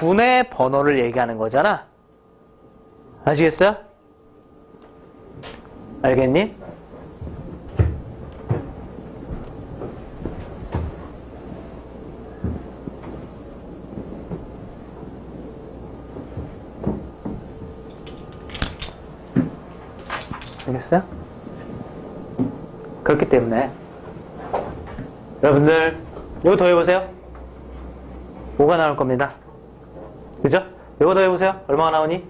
군의 번호를 얘기하는 거잖아. 아시겠어요? 알겠니? 알겠어요? 그렇기 때문에 여러분들 이거 더 해보세요. 5가 나올 겁니다. 그죠? 이거 더 해보세요. 얼마가 나오니?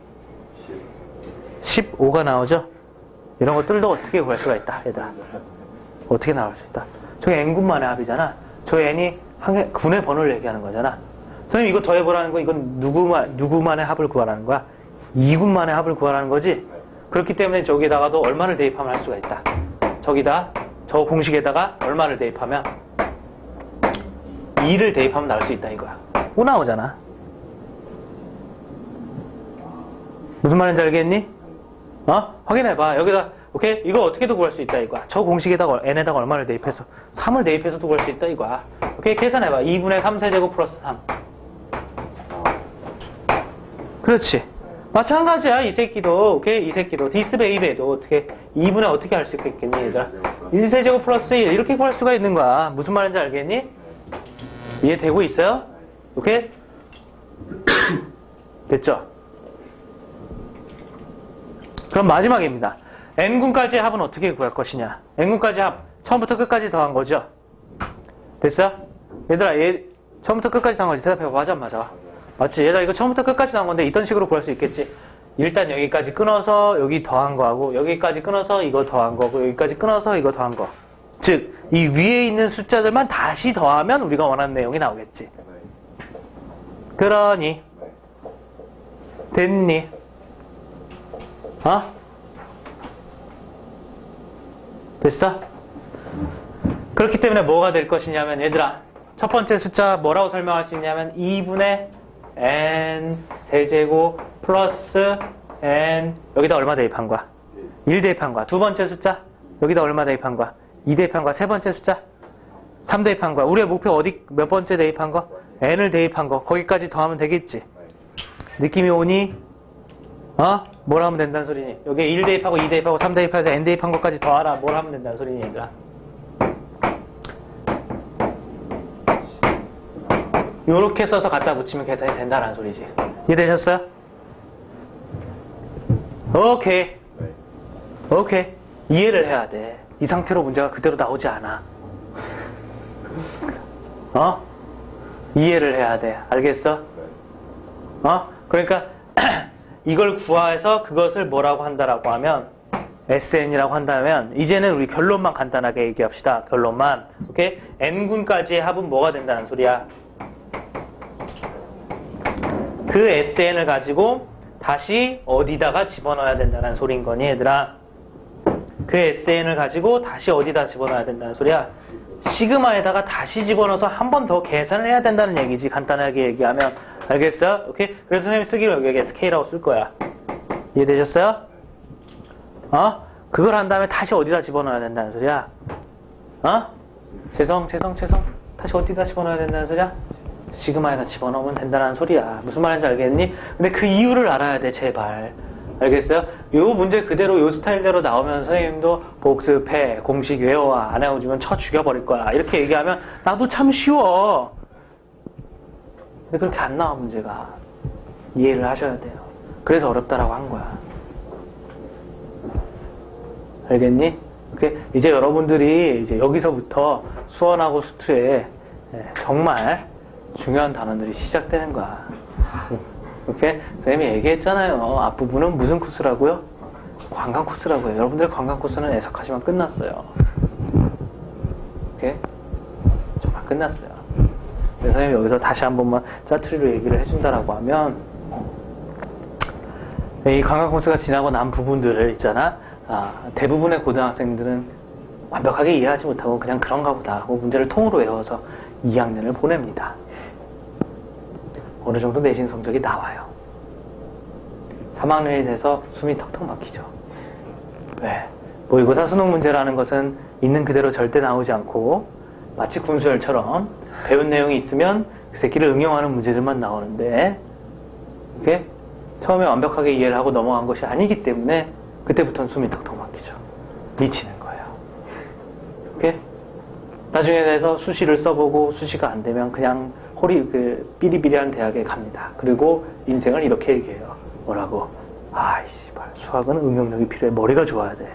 15가 나오죠? 이런 것들도 어떻게 구할 수가 있다, 얘들아. 어떻게 나올 수 있다. 저게 n군만의 합이잖아. 저 n이 한 개, 군의 번호를 얘기하는 거잖아. 선생님 이거 더해보라는 거 이건 누구만, 누구만의 합을 구하라는 거야? 2군만의 합을 구하라는 거지? 그렇기 때문에 저기다가도 얼마를 대입하면 할 수가 있다. 저기다, 저 공식에다가 얼마를 대입하면 2를 대입하면 나올 수 있다 이거야. 5 나오잖아. 무슨 말인지 알겠니? 어? 확인해봐. 여기다, 오케이? 이거 어떻게도 구할 수 있다, 이거야. 저 공식에다가, n에다가 얼마를 대입해서, 3을 대입해서도 구할 수 있다, 이거야. 오케이? 계산해봐. 2분의 3세제곱 플러스 3. 그렇지. 마찬가지야, 이 새끼도. 오케이? 이 새끼도. 디스베이베도 어떻게, 2분의 어떻게 할 수 있겠니, 얘들아? 1세제곱 플러스 1. 이렇게 구할 수가 있는 거야. 무슨 말인지 알겠니? 이해되고 있어요? 오케이? 됐죠? 그럼 마지막입니다. n군까지의 합은 어떻게 구할 것이냐? n군까지 합 처음부터 끝까지 더한 거죠? 됐어? 얘들아 얘 처음부터 끝까지 더한 거지? 대답해봐. 맞아 안 맞아? 맞지? 얘들아 이거 처음부터 끝까지 더한 건데 이런 식으로 구할 수 있겠지? 일단 여기까지 끊어서 여기 더한 거하고 여기까지 끊어서 이거 더한 거고 여기까지 끊어서 이거 더한 거. 즉, 이 위에 있는 숫자들만 다시 더하면 우리가 원하는 내용이 나오겠지. 그러니 됐니? 어? 됐어? 그렇기 때문에 뭐가 될 것이냐면 얘들아 첫 번째 숫자 뭐라고 설명할 수 있냐면 2분의 n 세제곱 플러스 n 여기다 얼마 대입한 거야? 1 대입한 거야. 두 번째 숫자 여기다 얼마 대입한 거야? 2 대입한 거야. 세 번째 숫자 3 대입한 거야. 우리의 목표 어디 몇 번째 대입한 거? n을 대입한 거. 거기까지 더하면 되겠지. 느낌이 오니? 어? 뭘 하면 된다는 소리니? 여기에 1 대입하고 2 대입하고 3 대입해서 n 대입한 것까지 더하라. 뭘 하면 된다는 소리니, 얘들아? 요렇게 써서 갖다 붙이면 계산이 된다는 소리지. 이해되셨어요? 오케이. 오케이. 이해를 해야 돼. 이 상태로 문제가 그대로 나오지 않아. 어? 이해를 해야 돼. 알겠어? 어? 그러니까 이걸 구해서 그것을 뭐라고 한다라고 하면 SN이라고 한다면 이제는 우리 결론만 간단하게 얘기합시다. 결론만. 오케이? N군까지의 합은 뭐가 된다는 소리야? 그 SN을 가지고 다시 어디다가 집어넣어야 된다는 소리인 거니 얘들아. 그 SN을 가지고 다시 어디다 집어넣어야 된다는 소리야? 시그마에다가 다시 집어넣어서 한 번 더 계산을 해야 된다는 얘기지. 간단하게 얘기하면. 알겠어? 오케이? 그래서 선생님 쓰기로 여기에 Sk라고 쓸 거야. 이해되셨어요? 어? 그걸 한 다음에 다시 어디다 집어넣어야 된다는 소리야? 어? 죄송, 죄송, 죄송. 다시 어디다 집어넣어야 된다는 소리야? 시그마에다 집어넣으면 된다는 소리야. 무슨 말인지 알겠니? 근데 그 이유를 알아야 돼, 제발. 알겠어요? 요 문제 그대로 요 스타일대로 나오면 선생님도 복습 해, 공식 외워, 안 외워주면 쳐 죽여버릴 거야. 이렇게 얘기하면 나도 참 쉬워. 근데 그렇게 안 나와, 문제가. 이해를 하셔야 돼요. 그래서 어렵다라고 한 거야. 알겠니? 이제 여러분들이 이제 여기서부터 수원하고 수투에 정말 중요한 단어들이 시작되는 거야. 이렇게 선생님이 얘기했잖아요. 앞부분은 무슨 코스라고요? 관광 코스라고요. 여러분들 관광 코스는 애석하지만 끝났어요. 오케이? 정말 끝났어요. 선생님이 여기서 다시 한 번만 짜투리로 얘기를 해준다라고 하면 이 관광 코스가 지나고 난 부분들을 있잖아. 아, 대부분의 고등학생들은 완벽하게 이해하지 못하고 그냥 그런가 보다 하고 문제를 통으로 외워서 2학년을 보냅니다. 어느 정도 내신 성적이 나와요. 3학년이 돼서 숨이 턱턱 막히죠. 왜? 모의고사 수능 문제라는 것은 있는 그대로 절대 나오지 않고 마치 군수열처럼 배운 내용이 있으면 그 새끼를 응용하는 문제들만 나오는데 이렇게 처음에 완벽하게 이해를 하고 넘어간 것이 아니기 때문에 그때부터는 숨이 턱턱 막히죠. 미치는 거예요. 오케이? 나중에 돼서 수시를 써보고 수시가 안 되면 그냥 호리 그 삐리삐리한 대학에 갑니다. 그리고 인생을 이렇게 얘기해요. 뭐라고? 아이씨, 수학은 응용력이 필요해. 머리가 좋아야 돼.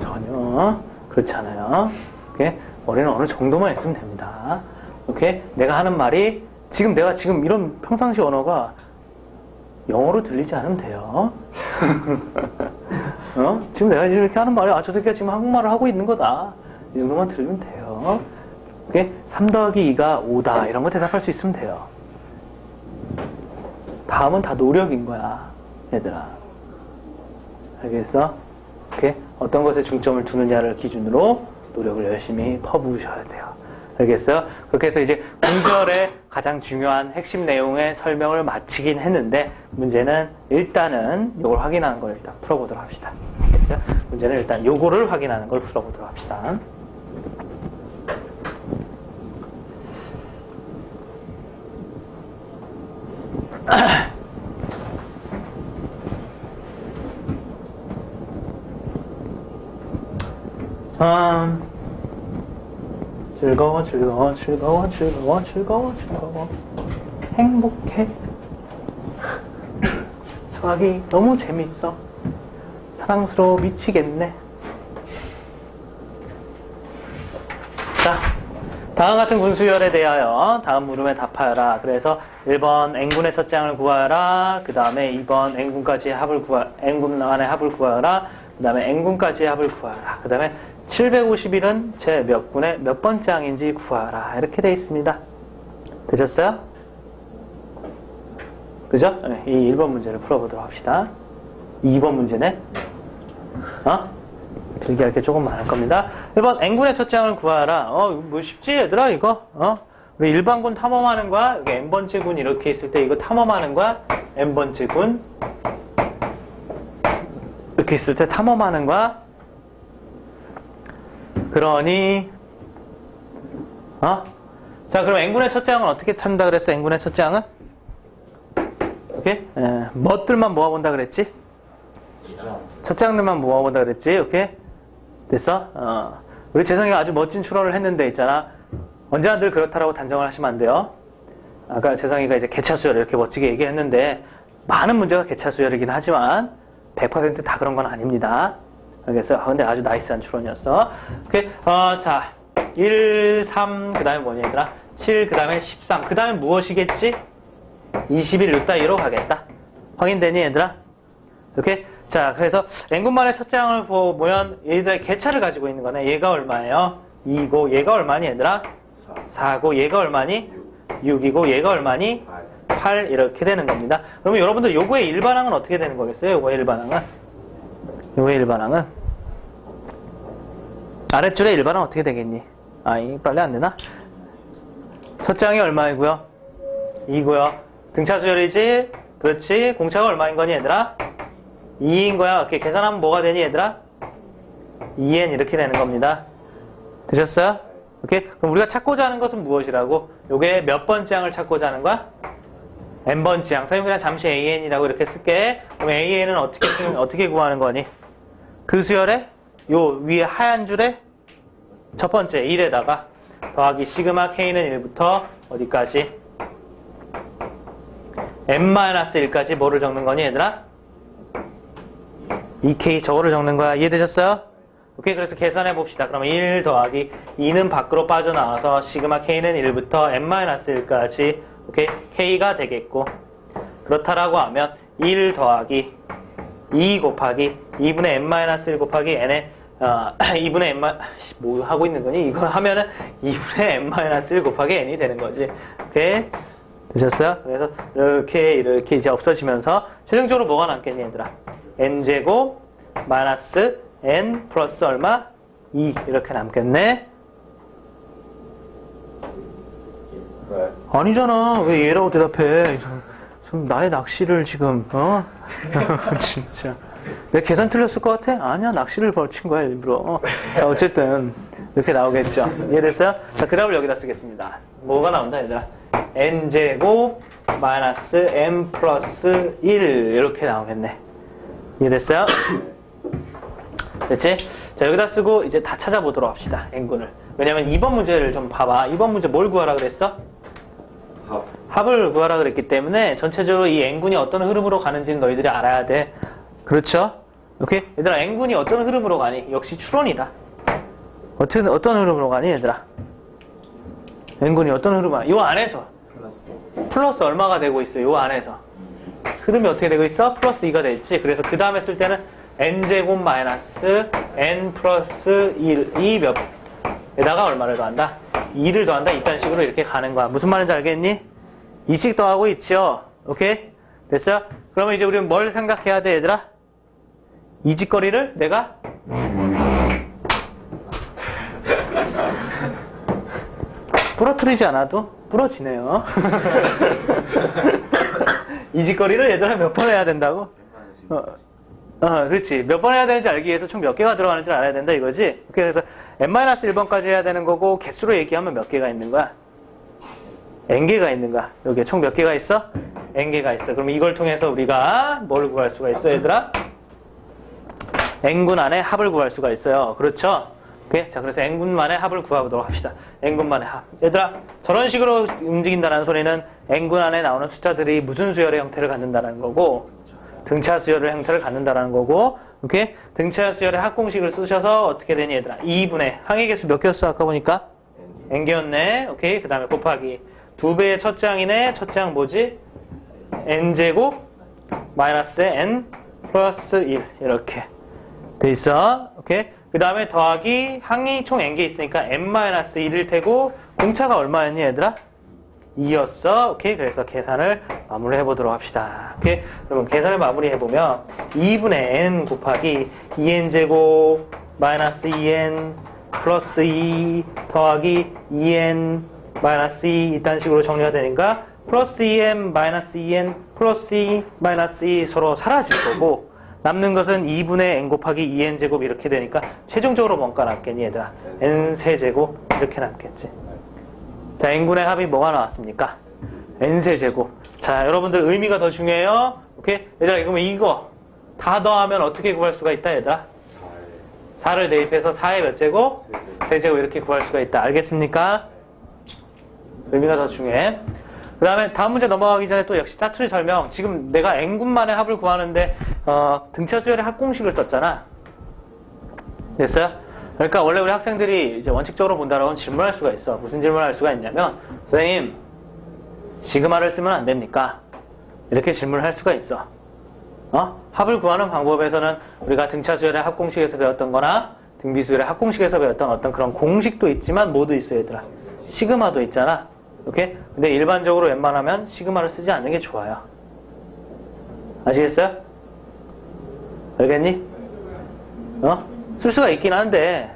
전혀 그렇지 않아요. 오케이? 머리는 어느 정도만 있으면 됩니다. 오케이? 내가 하는 말이 지금 내가 지금 이런 평상시 언어가 영어로 들리지 않으면 돼요. 어? 지금 내가 지금 이렇게 하는 말이 아, 저 새끼가 지금 한국말을 하고 있는 거다. 이 정도만 들으면 돼요. 오케이? 3 더하기 2가 5다. 이런 거 대답할 수 있으면 돼요. 다음은 다 노력인 거야. 얘들아. 알겠어? 오케이? 어떤 것에 중점을 두느냐를 기준으로 노력을 열심히 퍼부으셔야 돼요. 알겠어요? 그렇게 해서 이제 공절의 가장 중요한 핵심 내용의 설명을 마치긴 했는데 문제는 일단은 이걸 확인하는 걸 일단 풀어보도록 합시다. 알겠어요? 문제는 일단 요거를 확인하는 걸 풀어보도록 합시다. 음, 즐거워, 즐거워, 즐거워, 즐거워, 즐거워, 즐거워. 행복해. 수학이 너무 재밌어. 사랑스러워 미치겠네. 다음 같은 군수열에 대하여 다음 물음에 답하여라. 그래서 1번 n군의 첫째 항을 구하여라. 그 다음에 2번 n군까지의 합을 구하, n군 안의 합을 구하여라. 그 다음에 n군까지의 합을 구하여라. 그 다음에 751은 제 몇 군의 몇 번째 항인지 구하라. 이렇게 되어 있습니다. 되셨어요? 그죠? 네, 이 1번 문제를 풀어보도록 합시다. 2번 문제네. 어? 길게 할 게 조금 많을 겁니다. 1번 N군의 첫째 항을 구하라. 어, 뭐 쉽지 얘들아 이거? 어? 우리 일반군 탐험하는 거야. 여기 N번째 군 이렇게 있을 때 이거 탐험하는 거야. N번째 군 이렇게 있을 때 탐험하는 거야. 그러니 어? 자 그럼 N군의 첫째 항은 어떻게 찾는다 그랬어? N군의 항은? 오케이? 에, 멋들만 모아본다 그랬지? 첫째 항들만 모아본다 그랬지? 오케이? 됐어? 어. 우리 재성이가 아주 멋진 추론을 했는데 있잖아. 언제나 늘 그렇다라고 단정을 하시면 안 돼요. 아까 재성이가 이제 개차수열 이렇게 멋지게 얘기했는데 많은 문제가 개차수열이긴 하지만 100%다 그런 건 아닙니다. 알겠어요? 아, 근데 아주 나이스한 추론이었어. 오케이. 어, 자, 1, 3, 그 다음에 뭐냐, 얘들아? 7, 그 다음에 13. 그 다음에 무엇이겠지? 21 루따위로 가겠다. 확인되니, 얘들아? 오케이. 자, 그래서 N군만의 첫째 항을 보면 얘들의 개차를 가지고 있는 거네. 얘가 얼마예요? 2고, 얘가 얼마니, 얘들아? 4고, 얘가 얼마니? 6이고, 얘가 얼마니? 8 이렇게 되는 겁니다. 그러면 여러분들 요거의 일반항은 어떻게 되는 거겠어요? 요거의 일반항은? 요의 일반항은 아랫줄의 일반항 어떻게 되겠니? 아, 이 빨리 안 되나? 첫째 항이 얼마이고요? 2고요. 등차수열이지? 그렇지. 공차가 얼마인 거니, 얘들아? 2인 거야. 이렇게 계산하면 뭐가 되니, 얘들아? 2n 이렇게 되는 겁니다. 되셨어요? 오케이? 그럼 우리가 찾고자 하는 것은 무엇이라고? 요게 몇 번째 항을 찾고자 하는 거야? n번째 항. 선생님 그냥 잠시 an이라고 이렇게 쓸게. 그럼 an은 어떻게 쓰면, 어떻게 구하는 거니? 그 수열에 요 위에 하얀 줄에 첫 번째 1에다가 더하기 시그마 k는 1부터 어디까지? n-1까지 뭐를 적는 거니 얘들아? 2k 저거를 적는 거야. 이해되셨어요? 오케이 그래서 계산해 봅시다. 그러면 1 더하기 2는 밖으로 빠져나와서 시그마 k는 1부터 n-1까지 오케이 k가 되겠고 그렇다라고 하면 1 더하기 2 곱하기 2분의 n-1 곱하기 n의 어, 2분의 n 뭐 하고 있는 거니? 이거 하면은 2분의 n-1 곱하기 n이 되는 거지. 오케이? 되셨어요? 그래서 이렇게 이렇게 이제 없어지면서 최종적으로 뭐가 남겠니 얘들아? N제곱 마이너스 n 플러스 얼마? 2 이렇게 남겠네. 왜? 아니잖아. 왜 얘라고 대답해? 좀 나의 낚시를 지금 어? 진짜. 내 계산 틀렸을 것 같아? 아니야 낚시를 벌친 거야 일부러. 자 어쨌든 이렇게 나오겠죠. 이해됐어요? 자 그다음을 여기다 쓰겠습니다. 뭐가 나온다 얘들아? n제곱 마이너스 n 플러스 1 이렇게 나오겠네. 이해됐어요? 됐지? 자 여기다 쓰고 이제 다 찾아보도록 합시다. n군을. 왜냐면 2번 문제를 좀 봐봐. 2번 문제 뭘 구하라 그랬어? 합. 합을 구하라 그랬기 때문에 전체적으로 이 n군이 어떤 흐름으로 가는지는 너희들이 알아야 돼. 그렇죠? 오케이? 얘들아 n군이 어떤 흐름으로 가니? 역시 추론이다. 어떤 어떤 흐름으로 가니 얘들아? n군이 어떤 흐름으로 가니? 요 안에서 플러스. 얼마가 되고 있어? 요 안에서 흐름이 어떻게 되고 있어? 플러스 2가 됐지. 그래서 그 다음에 쓸 때는 n제곱 마이너스 n 플러스 1이 몇? 에다가 얼마를 더한다? 2를 더한다. 이딴 식으로 이렇게 가는 거야. 무슨 말인지 알겠니? 이식 더하고 있죠. 오케이? 됐어? 그러면 이제 우리는 뭘 생각해야 돼, 얘들아? 이직거리를 내가 부러뜨리지 않아도 부러지네요. 이직거리를 얘들아 몇 번 해야 된다고? 어, 어, 그렇지. 몇 번 해야 되는지 알기 위해서 총 몇 개가 들어가는지 알아야 된다 이거지. 그래서 n-1번까지 해야 되는 거고 개수로 얘기하면 몇 개가 있는 거야? n개가 있는 거야. 여기에 총 몇 개가 있어? n개가 있어. 그럼 이걸 통해서 우리가 뭘 구할 수가 있어, 얘들아? n군 안에 합을 구할 수가 있어요. 그렇죠? 오케이? 자, 그래서 n군만의 합을 구해보도록 합시다. n군만의 합. 얘들아, 저런 식으로 움직인다는 소리는 n군 안에 나오는 숫자들이 무슨 수열의 형태를 갖는다는 거고, 등차 수열의 형태를 갖는다는 거고, 오케이? 등차 수열의 합공식을 쓰셔서 어떻게 되니, 얘들아? 2분의, 항의 개수 몇 개였어, 아까 보니까? n개였네. 오케이? 그 다음에 곱하기. 두 배의 첫째 항이네. 첫째 항 뭐지? n제곱 마이너스 n 플러스 1. 이렇게. 돼 있어. 오케이? 그 다음에 더하기 항이 총 n개 있으니까 n-1일 테고 공차가 얼마였니 얘들아? 2였어. 오케이? 그래서 계산을 마무리 해 보도록 합시다. 오케이? 그러면 계산을 마무리 해 보면 2분의 n 곱하기 2n제곱 마이너스 2n 플러스 2 더하기 2n 마이너스 2 이딴 식으로 정리가 되니까 플러스 2n 마이너스 2n 플러스 2 마이너스 2 서로 사라질 거고 남는 것은 2분의 n 곱하기 2n 제곱 이렇게 되니까 최종적으로 뭔가 남겠니 얘들아? n 세제곱 이렇게 남겠지. 자 n분의 합이 뭐가 나왔습니까? n 세 제곱. 자 여러분들 의미가 더 중요해요. 오케이? 얘들아 그러면 이거 다 더하면 어떻게 구할 수가 있다 얘들아? 4를 대입해서 4의 몇 제곱? 세제곱 이렇게 구할 수가 있다. 알겠습니까? 의미가 더 중요해. 그 다음에 다음 문제 넘어가기 전에 또 역시 짜투리 설명. 지금 내가 n군만의 합을 구하는데 어, 등차 수열의 합공식을 썼잖아. 됐어요? 그러니까 원래 우리 학생들이 이제 원칙적으로 본다라고 질문할 수가 있어. 무슨 질문을 할 수가 있냐면 선생님 시그마를 쓰면 안 됩니까? 이렇게 질문을 할 수가 있어. 어? 합을 구하는 방법에서는 우리가 등차 수열의 합공식에서 배웠던 거나 등비 수열의 합공식에서 배웠던 어떤 그런 공식도 있지만 뭐도 있어 얘들아. 시그마도 있잖아. 오케이? 근데 일반적으로 웬만하면 시그마를 쓰지 않는 게 좋아요. 아시겠어요? 알겠니? 어? 쓸 수가 있긴 한데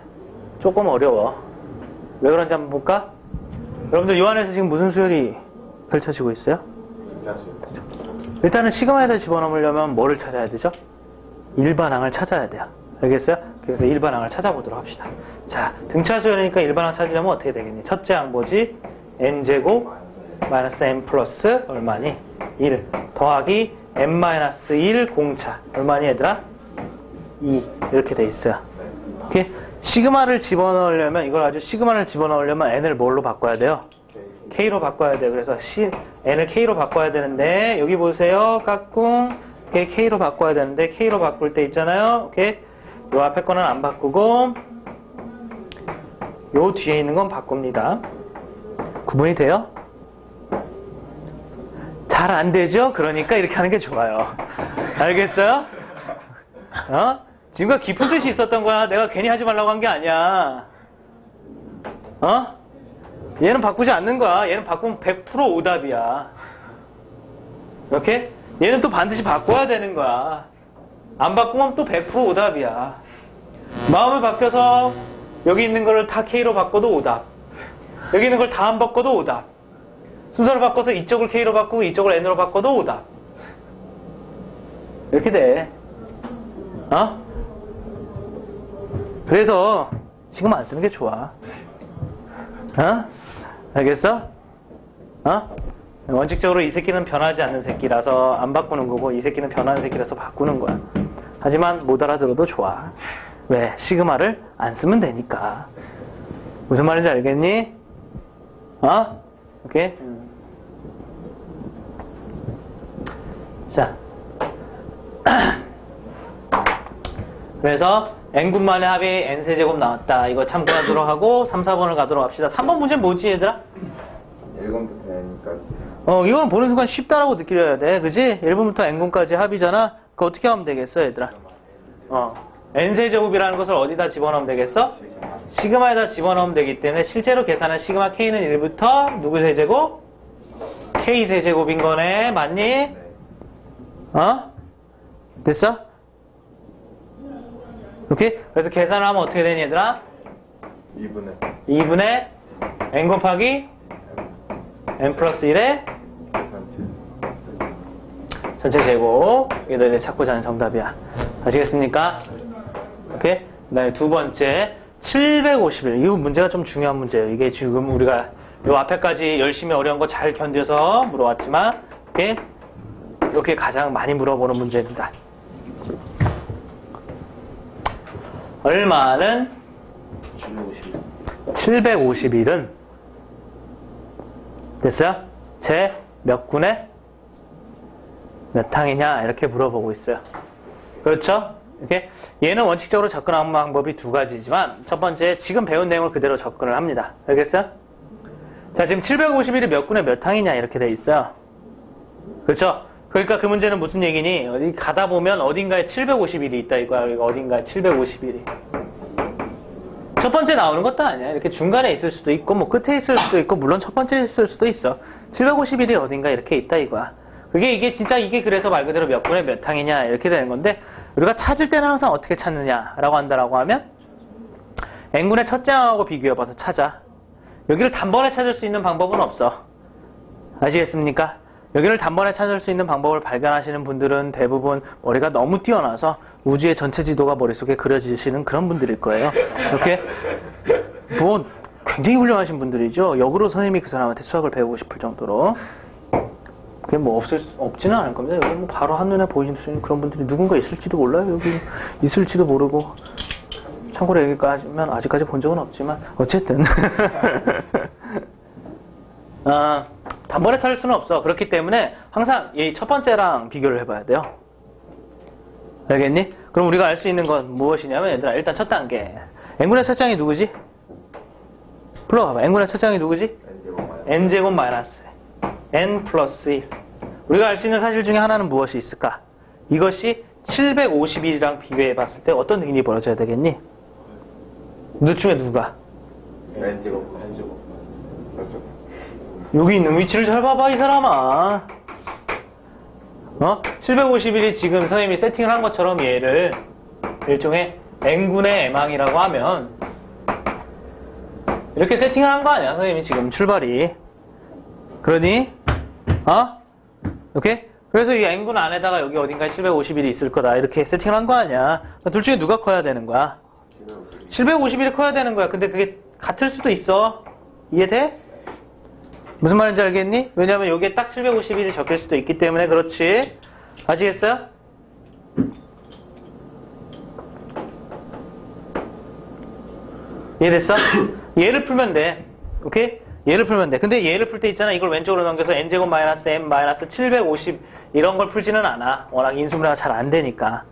조금 어려워. 왜 그런지 한번 볼까? 여러분들 요 안에서 지금 무슨 수열이 펼쳐지고 있어요? 일단은 시그마에다 집어넣으려면 뭐를 찾아야 되죠? 일반항을 찾아야 돼요. 알겠어요? 그래서 일반항을 찾아보도록 합시다. 자, 등차 수열이니까 일반항 찾으려면 어떻게 되겠니? 첫째 항 뭐지? n제곱 마이너스 n 플러스 얼마니? 1 더하기 n 마이너스 1 공차 얼마니 얘들아? 2 이렇게 돼 있어요. 오케이? 시그마를 집어넣으려면 이걸 아주 시그마를 집어넣으려면 n을 뭘로 바꿔야 돼요? K로 바꿔야 돼요. 그래서 C, N을 K로 바꿔야 되는데, 여기 보세요. 깍꿍. 오케이, K로 바꿔야 되는데, K로 바꿀 때 있잖아요. 오케이. 요 앞에 거는 안 바꾸고, 요 뒤에 있는 건 바꿉니다. 구분이 돼요? 잘 안 되죠? 그러니까 이렇게 하는 게 좋아요. 알겠어요? 어? 지금까 깊은 뜻이 있었던 거야. 내가 괜히 하지 말라고 한 게 아니야. 어? 얘는 바꾸지 않는 거야. 얘는 바꾸면 100% 오답이야. 이렇게? 얘는 또 반드시 바꿔야 되는 거야. 안 바꾸면 또 100% 오답이야. 마음을 바뀌어서 여기 있는 거를 다 K로 바꿔도 오답. 여기 있는 걸 다 안 바꿔도 오답. 순서를 바꿔서 이쪽을 K로 바꾸고 이쪽을 N으로 바꿔도 오답. 이렇게 돼. 어? 그래서 지금 안 쓰는 게 좋아. 어? 알겠어? 어? 원칙적으로 이 새끼는 변하지 않는 새끼라서 안 바꾸는 거고 이 새끼는 변하는 새끼라서 바꾸는 거야. 하지만 못 알아들어도 좋아. 왜? 시그마를 안 쓰면 되니까. 무슨 말인지 알겠니? 어? 오케이? 음. 자. 그래서 n분만의 합이 n세제곱 나왔다. 이거 참고하도록 하고 3, 4번을 가도록 합시다. 3번 문제는 뭐지 얘들아? 1번부터 N까지. 어, 이건 보는 순간 쉽다라고 느껴야 돼. 그지? 1분부터 n분까지 합이잖아. 그거 어떻게 하면 되겠어, 얘들아? 어. n세제곱이라는 것을 어디다 집어넣으면 되겠어? 시그마에다 집어넣으면 되기 때문에 실제로 계산한 시그마 k는 1부터 누구 세제곱? k 세제곱인 거네. 맞니? 네. 어? 됐어? 오케이? 그래서 계산을 하면 어떻게 되니, 얘들아? 2분의 2분의 n 곱하기 n 플러스 1의 전체. 제곱. 이게 너희들 찾고자 하는 정답이야. 아시겠습니까? 오케이? 그 다음에 두 번째, 751. 이 문제가 좀 중요한 문제예요. 이게 지금 우리가 요 앞에까지 열심히 어려운 거 잘 견뎌서 물어왔지만, 오케이? 이렇게 가장 많이 물어보는 문제입니다. 얼마는 751은 됐어요? 제 몇 군에 몇 항이냐 이렇게 물어보고 있어요. 그렇죠? 이렇게 얘는 원칙적으로 접근하는 방법이 두 가지지만 첫 번째 지금 배운 내용을 그대로 접근을 합니다. 알겠어요? 자 지금 751이 몇 군에 몇 항이냐 이렇게 돼 있어요. 그렇죠? 그러니까 그 문제는 무슨 얘기니? 어디 가다 보면 어딘가에 751이 있다 이거야. 여기가 어딘가에 751이. 첫 번째 나오는 것도 아니야. 이렇게 중간에 있을 수도 있고, 뭐 끝에 있을 수도 있고, 물론 첫 번째 있을 수도 있어. 751이 어딘가 이렇게 있다 이거야. 그게 이게 진짜 이게 그래서 말 그대로 몇 분의 몇 항이냐 이렇게 되는 건데, 우리가 찾을 때는 항상 어떻게 찾느냐라고 한다라고 하면, n군의 첫째 항하고 비교해봐서 찾아. 여기를 단번에 찾을 수 있는 방법은 없어. 아시겠습니까? 여기를 단번에 찾을 수 있는 방법을 발견하시는 분들은 대부분 머리가 너무 뛰어나서 우주의 전체 지도가 머릿속에 그려지시는 그런 분들일 거예요. 이렇게 뭐 굉장히 훌륭하신 분들이죠. 역으로 선생님이 그 사람한테 수학을 배우고 싶을 정도로. 그게 뭐 없을 수- 없지는 않을 겁니다. 여기 뭐 바로 한눈에 보이실 수 있는 그런 분들이 누군가 있을지도 몰라요. 여기 있을지도 모르고. 참고로 여기까지면 아직까지 본 적은 없지만 어쨌든 아, 단번에 찾을 수는 없어. 그렇기 때문에 항상 이 첫 번째랑 비교를 해봐야 돼요. 알겠니? 그럼 우리가 알 수 있는 건 무엇이냐면 얘들아 일단 첫 단계 n분의 첫 장이 누구지? 불러봐봐. n분의 첫 장이 누구지? N제곱 마이너스 n 플러스 1 우리가 알 수 있는 사실 중에 하나는 무엇이 있을까? 이것이 751이랑 비교해 봤을 때 어떤 일이 벌어져야 되겠니? 누 중에 누가? N제곱. 여기 있는 위치를 잘 봐봐 이 사람아 어? 751이 지금 선생님이 세팅을 한 것처럼 얘를 일종의 n군의 m항이라고 하면 이렇게 세팅을 한 거 아니야 선생님이 지금 출발이 그러니 어? 오케이? 그래서 이 n군 안에다가 여기 어딘가에 751이 있을 거다 이렇게 세팅을 한 거 아니야 둘 중에 누가 커야 되는 거야 751이 커야 되는 거야 근데 그게 같을 수도 있어 이해돼? 무슨 말인지 알겠니? 왜냐면 여기에 딱 751이 적힐 수도 있기 때문에 그렇지. 아시겠어요? 이해됐어? 얘를 풀면 돼. 오케이? 얘를 풀면 돼. 근데 얘를 풀 때 있잖아. 이걸 왼쪽으로 넘겨서 n제곱 마이너스 m 마이너스 750 이런 걸 풀지는 않아. 워낙 인수분해가 잘 안 되니까.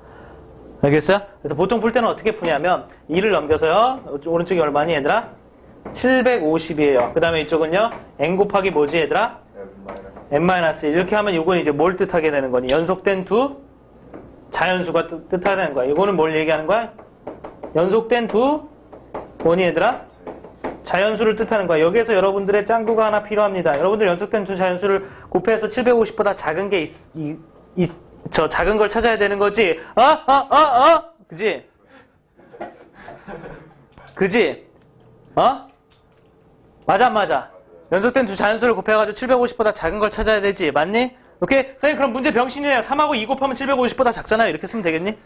알겠어요? 그래서 보통 풀 때는 어떻게 푸냐면 2를 넘겨서요. 오른쪽이 얼마니 얘들아? 750이에요. 그 다음에 이쪽은요. n 곱하기 뭐지 얘들아? M 마이너스 n-1 이렇게 하면 이건 이제 뭘 뜻하게 되는 거니? 연속된 두 자연수가 뜻, 뜻하게 되는 거야. 이거는 뭘 얘기하는 거야? 연속된 두 뭐니 얘들아? 자연수를 뜻하는 거야. 여기에서 여러분들의 짱구가 하나 필요합니다. 여러분들 연속된 두 자연수를 곱해서 750보다 작은 게 있, 이, 이- 저 작은 걸 찾아야 되는 거지. 어? 어? 어? 어? 그지? 그지? 어? 맞아, 안 맞아. 연속된 두 자연수를 곱해가지고 750보다 작은 걸 찾아야 되지. 맞니? 오케이? 선생님, 그럼 문제 병신이에요. 3하고 2 곱하면 750보다 작잖아요. 이렇게 쓰면 되겠니?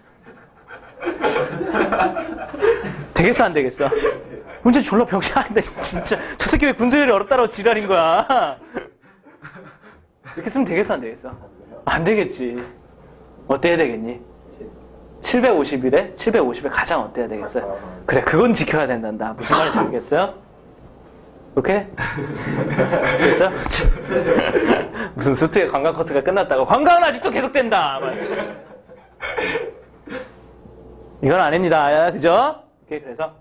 되겠어, 안 되겠어? 문제 졸라 병신 안 돼, 진짜. 저 새끼 왜 군소율이 어렵다고 지랄인 거야? 이렇게 쓰면 되겠어, 안 되겠어? 안 되겠지. 어때야 되겠니? 750일에 750에 가장 어때야 되겠어요? 그래, 그건 지켜야 된단다. 무슨 말인지 알겠어요? 오케이? 됐어? 무슨 수트의 관광 코스가 끝났다고. 관광은 아직도 계속된다! 막. 이건 아닙니다. 그죠? 오케이, 그래서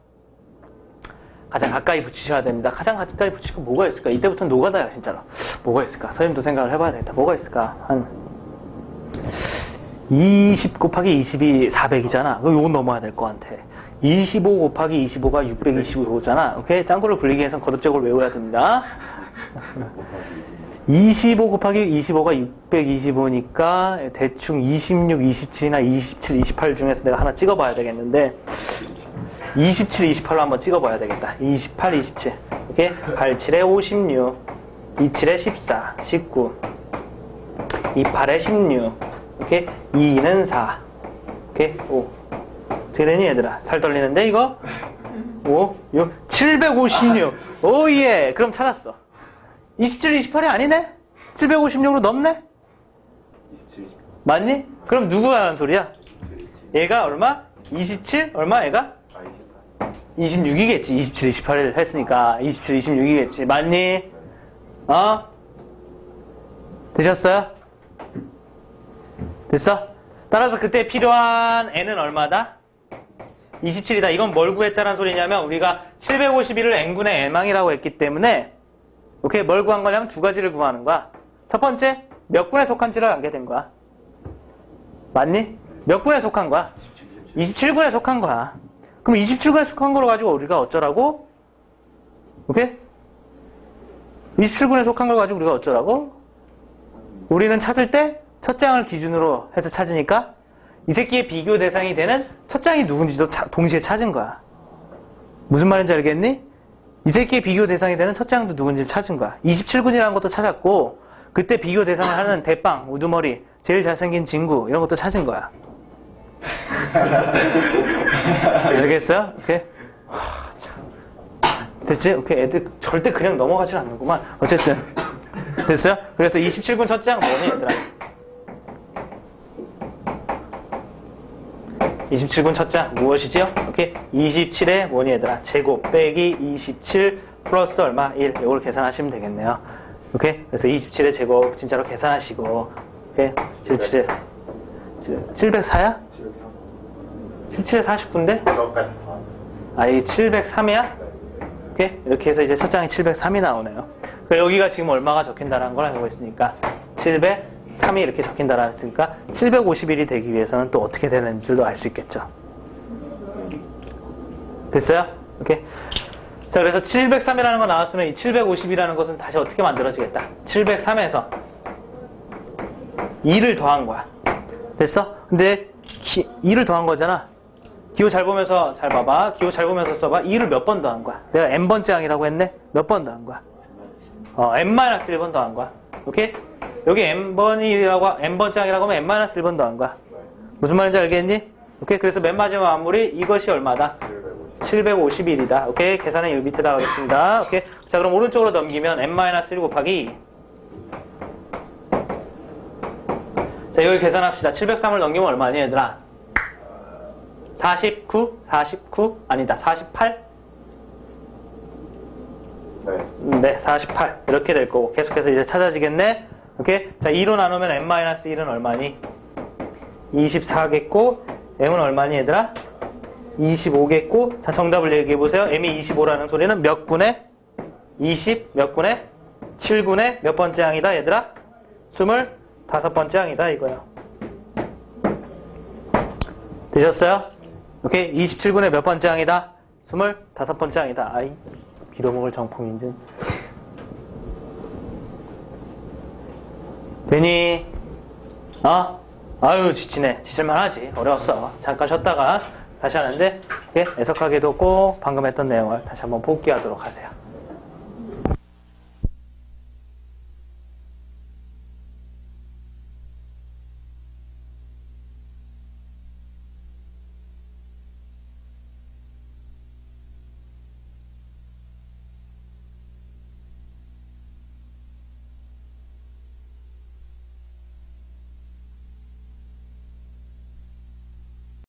가장 가까이 붙이셔야 됩니다. 가장 가까이 붙이고 뭐가 있을까? 이때부터는 노가다야, 진짜로. 뭐가 있을까? 선생님도 생각을 해봐야 되겠다. 뭐가 있을까? 한, 20 곱하기 20이 400이잖아. 그럼 요건 넘어야 될 것 같아. 25 곱하기 25가 625잖아. 오케이? 짱구를 불리기 위해서는 거듭적으로 외워야 됩니다. 25 곱하기 25가 625니까 대충 26, 27이나 27, 28 중에서 내가 하나 찍어봐야 되겠는데 27, 28로 한번 찍어봐야 되겠다. 28, 27. 오케이? 87에 56, 27에 14, 19, 28에 16, 오케이? 2는 4, 오케이? 5. 어떻게 되니 얘들아? 살 떨리는데 이거? 5, 6, 756. 오예! 그럼 찾았어. 27, 28이 아니네? 756으로 넘네? 27, 20. 맞니? 그럼 누구가 하는 소리야? 얘가 얼마? 27? 얼마 얘가? 아, 28. 26이겠지. 27, 28을 했으니까 27, 26이겠지. 맞니? 어? 되셨어요? 됐어? 따라서 그때 필요한 n은 얼마다? 27이다. 이건 뭘 구했다는 소리냐면 우리가 751을 n분의 n망이라고 했기 때문에 오케이 뭘 구한 거냐면 두 가지를 구하는 거야. 첫 번째 몇 군에 속한지를 알게 된 거야. 맞니? 몇 군에 속한 거야? 27군에 속한 거야. 그럼 27군에 속한 걸로 가지고 우리가 어쩌라고? 오케이? 27군에 속한 걸 가지고 우리가 어쩌라고? 우리는 찾을 때 첫 장을 기준으로 해서 찾으니까 이 새끼의 비교 대상이 되는 첫 장이 누군지도 차- 동시에 찾은 거야. 무슨 말인지 알겠니? 이 새끼의 비교 대상이 되는 첫 장도 누군지를 찾은 거야. 27군이라는 것도 찾았고 그때 비교 대상을 하는 대빵, 우두머리, 제일 잘생긴 친구 이런 것도 찾은 거야. 알겠어요? 오케이. 됐지? 오케이. 애들 절대 그냥 넘어가질 않는구만. 어쨌든. 됐어요? 그래서 27군 첫 장 뭐니, 얘들아? 27군 첫장 무엇이지요? 오케이. 27에 뭐니, 얘들아? 제곱 빼기 27 플러스 얼마? 1. 이걸 계산하시면 되겠네요. 오케이. 그래서 27의 제곱 진짜로 계산하시고. 오케이. 77에 704야? 77에 49인데? 저까지 다. 아, 이 703이야? 오케이? 이렇게 해서 이제 첫 장이 703이 나오네요. 여기가 지금 얼마가 적힌다라는 걸 알고 있으니까 703이 이렇게 적힌다라는 했으니까 751이 되기 위해서는 또 어떻게 되는지도 알 수 있겠죠. 됐어요? 오케이? 자, 그래서 703이라는 거 나왔으면 이 750이라는 것은 다시 어떻게 만들어지겠다. 703에서 2를 더한 거야. 됐어? 근데 2를 더한 거잖아. 기호 잘 보면서 잘 봐봐. 기호 잘 보면서 써봐. 2를 몇 번 더한 거야? 내가 n번째 항이라고 했네? 몇 번 더한 거야? 어, n-1번 더한 거야. 오케이? 여기 n번이라고, n번째 항이라고 하면 n-1번 더한 거야. 무슨 말인지 알겠니? 오케이? 그래서 맨 마지막 마무리 이것이 얼마다? 751이다. 오케이? 계산은 여기 밑에다 하겠습니다. 오케이? 자, 그럼 오른쪽으로 넘기면 n-1 곱하기 자, 여기 계산합시다. 703을 넘기면 얼마니, 얘들아? 49? 49? 아니다. 48? 네. 네, 48. 이렇게 될 거고. 계속해서 이제 찾아지겠네? 오케이? 자, 2로 나누면 n-1은 얼마니? 24겠고, m은 얼마니, 얘들아? 25겠고, 자, 정답을 얘기해보세요. m이 25라는 소리는 몇 군에? 20? 몇 군에? 7군에? 몇 번째 항이다, 얘들아? 25번째 항이다, 이거야. 되셨어요? 오케이. 27군의 몇 번째 항이다? 25번째 항이다. 아이, 빌어먹을 정품인지. 되니? 어? 아유, 지치네. 지칠만 하지. 어려웠어. 잠깐 쉬었다가 다시 하는데, 예, 애석하게도 꼭 방금 했던 내용을 다시 한번 복귀하도록 하세요.